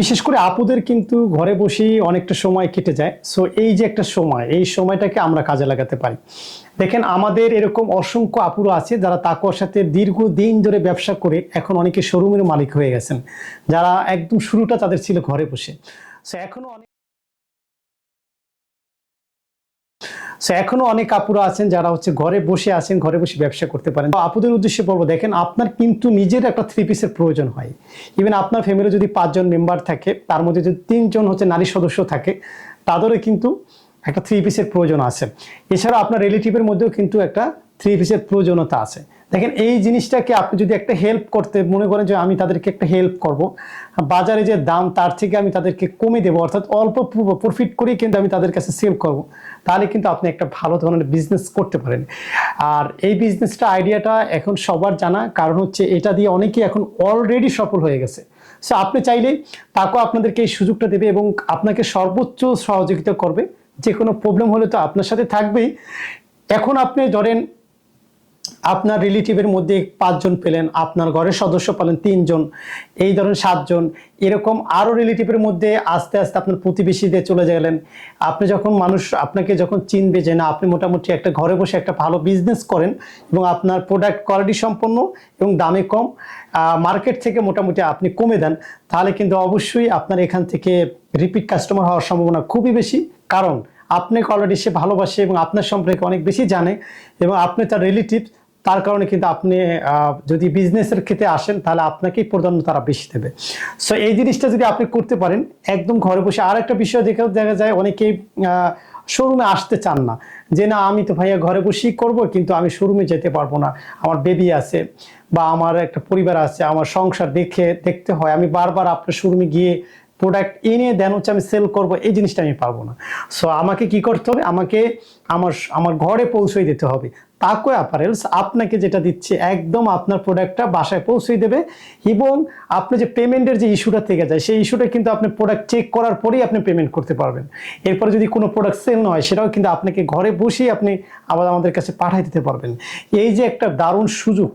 বিশেষ করে আপুদের কিন্তু ঘরে বসেই অনেকটা সময় কেটে যায়। সো এই যে একটা সময়, এই সময়টাকে আমরা কাজে লাগাতে পারি। দেখেন, আমাদের এরকম অসংখ্য আপুরও আছে যারা তাকুয়ার সাথে দীর্ঘদিন ধরে ব্যবসা করে এখন অনেকে শোরুমের মালিক হয়ে গেছেন। যারা একদম শুরুটা তাদের ছিল ঘরে বসে। সো এখনও অনেক সো এখনও অনেক আপুরা আছেন যারা হচ্ছে ঘরে বসে আছেন, ঘরে বসে ব্যবসা করতে পারেন। তো আপুদের উদ্দেশ্যে বলব, দেখেন, আপনার কিন্তু নিজের একটা থ্রি পিসের প্রয়োজন হয়। ইভেন আপনার ফ্যামিলি যদি পাঁচজন মেম্বার থাকে, তার মধ্যে যদি তিনজন হচ্ছে নারী সদস্য থাকে, তাদেরও কিন্তু একটা থ্রি পিসের প্রয়োজন আছে। এছাড়া আপনার রিলেটিভের মধ্যেও কিন্তু একটা থ্রি পিসের প্রয়োজনতা আছে। দেখেন, এই জিনিসটাকে আপনি যদি একটা হেল্প করতে মনে করেন যে আমি তাদেরকে একটা হেল্প করব, বাজারে যে দাম তার থেকে আমি তাদেরকে কমে দেবো, অর্থাৎ অল্প প্রফিট করেই কিন্তু আমি তাদের কাছে সেল করব, তাহলে কিন্তু আপনি একটা ভালো ধরনের বিজনেস করতে পারেন। আর এই বিজনেসটা আইডিয়াটা এখন সবার জানা, কারণ হচ্ছে এটা দিয়ে অনেকেই এখন অলরেডি সফল হয়ে গেছে। সো আপনি চাইলে তাকেও আপনাদেরকে এই সুযোগটা দেবে এবং আপনাকে সর্বোচ্চ সহযোগিতা করবে যে কোনো প্রবলেম হলে তো আপনার সাথে থাকবেই। এখন আপনি ধরেন আপনার রিলেটিভের মধ্যে পাঁচজন পেলেন, আপনার ঘরের সদস্য পেলেন তিনজন, এই ধরেন সাতজন, এরকম আরও রিলেটিভের মধ্যে আস্তে আস্তে আপনার প্রতিবেশীদের চলে গেলেন। আপনি যখন মানুষ, আপনাকে যখন চিনবে যে না, আপনি মোটামুটি একটা ঘরে বসে একটা ভালো বিজনেস করেন এবং আপনার প্রোডাক্ট কোয়ালিটি সম্পন্ন এবং দামে কম মার্কেট থেকে মোটামুটি আপনি কমে দেন, তাহলে কিন্তু অবশ্যই আপনার এখান থেকে রিপিট কাস্টমার হওয়ার সম্ভাবনা খুবই বেশি। কারণ, আপনাকে অলরেডি সে ভালোবাসে এবং আপনার সম্পর্কে অনেক বেশি জানে এবং আপনি তার রিলেটিভ তার কারণে কিন্তু আপনি যদি বিজনেসের ক্ষেত্রে আসেন, তাহলে আপনাকেই প্রাধান্য তারা বেশি দেবে। সো এই জিনিসটা যদি আপনি করতে পারেন, একদম ঘরে বসে আর একটা বিষয় দেখে দেখা যায়, অনেকেই শোরুমে আসতে চান না। যে, না, আমি তো ভাইয়া ঘরে বসেই করব, কিন্তু আমি শোরুমে যেতে পারব না। আমার বেবি আছে বা আমার একটা পরিবার আছে, আমার সংসার দেখে, দেখতে হয়। আমি বারবার আপনার শোরুমে গিয়ে প্রোডাক্ট এনে দেন, হচ্ছে আমি সেল করব, এই জিনিসটা আমি পারব না। সো আমাকে কি করতে হবে? আমাকে আমার আমার ঘরে পৌঁছে দিতে হবে। তাকো অ্যাপারেলস আপনাকে যেটা দিচ্ছে, একদম আপনার প্রোডাক্টটা বাসায় পৌঁছে দেবে এবং আপনি যে পেমেন্টের যে ইস্যুটা থেকে যায়, সেই ইস্যুটা কিন্তু আপনি প্রোডাক্ট চেক করার পরেই আপনি পেমেন্ট করতে পারবেন। এরপরে যদি কোনো প্রোডাক্ট সেল না হয়, সেটাও কিন্তু আপনাকে ঘরে বসেই আপনি আবার আমাদের কাছে পাঠিয়ে দিতে পারবেন। এই যে একটা দারুণ সুযোগ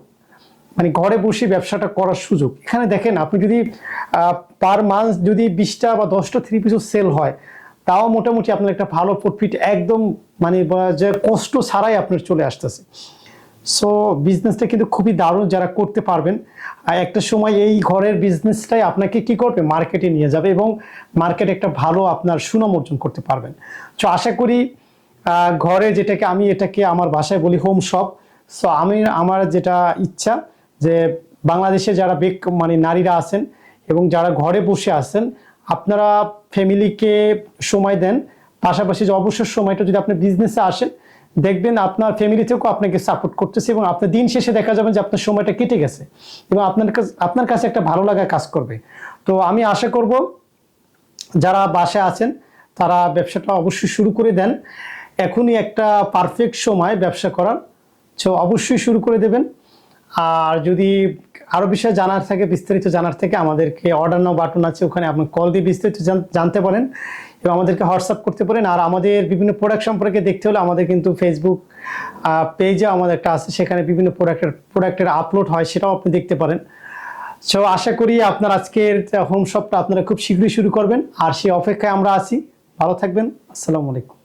মানে ঘরে বসে ব্যবসাটা করার সুযোগ। এখানে দেখেন, আপনি যদি পার মান্থ যদি বিশটা বা দশটা থ্রি পিসও সেল হয় তাও মোটামুটি আপনার একটা ভালো প্রফিট একদম মানে যে কষ্ট ছাড়াই আপনার চলে আসতেছে। সো বিজনেসটা কিন্তু খুবই দারুণ যারা করতে পারবেন। একটা সময় এই ঘরের বিজনেসটাই আপনাকে কি করবে? মার্কেটে নিয়ে যাবে এবং মার্কেটে একটা ভালো আপনার সুনাম অর্জন করতে পারবেন। তো আশা করি ঘরে যেটাকে আমি এটাকে আমার ভাষায় বলি হোম শপ সো আমি, আমার যেটা ইচ্ছা যে বাংলাদেশে যারা বেক মানে নারীরা আছেন এবং যারা ঘরে বসে আছেন আপনারা ফ্যামিলিকে সময় দেন, পাশাপাশি যে অবসর সময়টা যদি আপনি বিজনেসে আসেন, দেখবেন আপনার ফ্যামিলি থেকেও আপনাকে সাপোর্ট করতেছে এবং আপনার দিন শেষে দেখা যাবে যে আপনার সময়টা কেটে গেছে এবং আপনার কাছে আপনার কাছে একটা ভালো লাগা কাজ করবে। তো আমি আশা করব যারা বাসায় আছেন, তারা ব্যবসাটা অবশ্যই শুরু করে দেন। এখনই একটা পারফেক্ট সময় ব্যবসা করার। তো অবশ্যই শুরু করে দেবেন। আর যদি আরও বিষয় জানার থাকে, বিস্তারিত জানার থেকে আমাদেরকে অর্ডার নাও বাটন আছে, ওখানে আপনি কল দিয়ে বিস্তারিত জানতে পারেন এবং আমাদেরকে হোয়াটসঅ্যাপ করতে পারেন। আর আমাদের বিভিন্ন প্রোডাক্ট সম্পর্কে দেখতে হলে আমাদের কিন্তু ফেসবুক পেজে আমাদের একটা আছে, সেখানে বিভিন্ন প্রোডাক্টের প্রোডাক্টের আপলোড হয়, সেটাও আপনি দেখতে পারেন। সো আশা করি আপনার আজকের হোম শপটা আপনারা খুব শীঘ্রই শুরু করবেন। আর সেই অপেক্ষায় আমরা আছি। ভালো থাকবেন। আসসালামু আলাইকুম।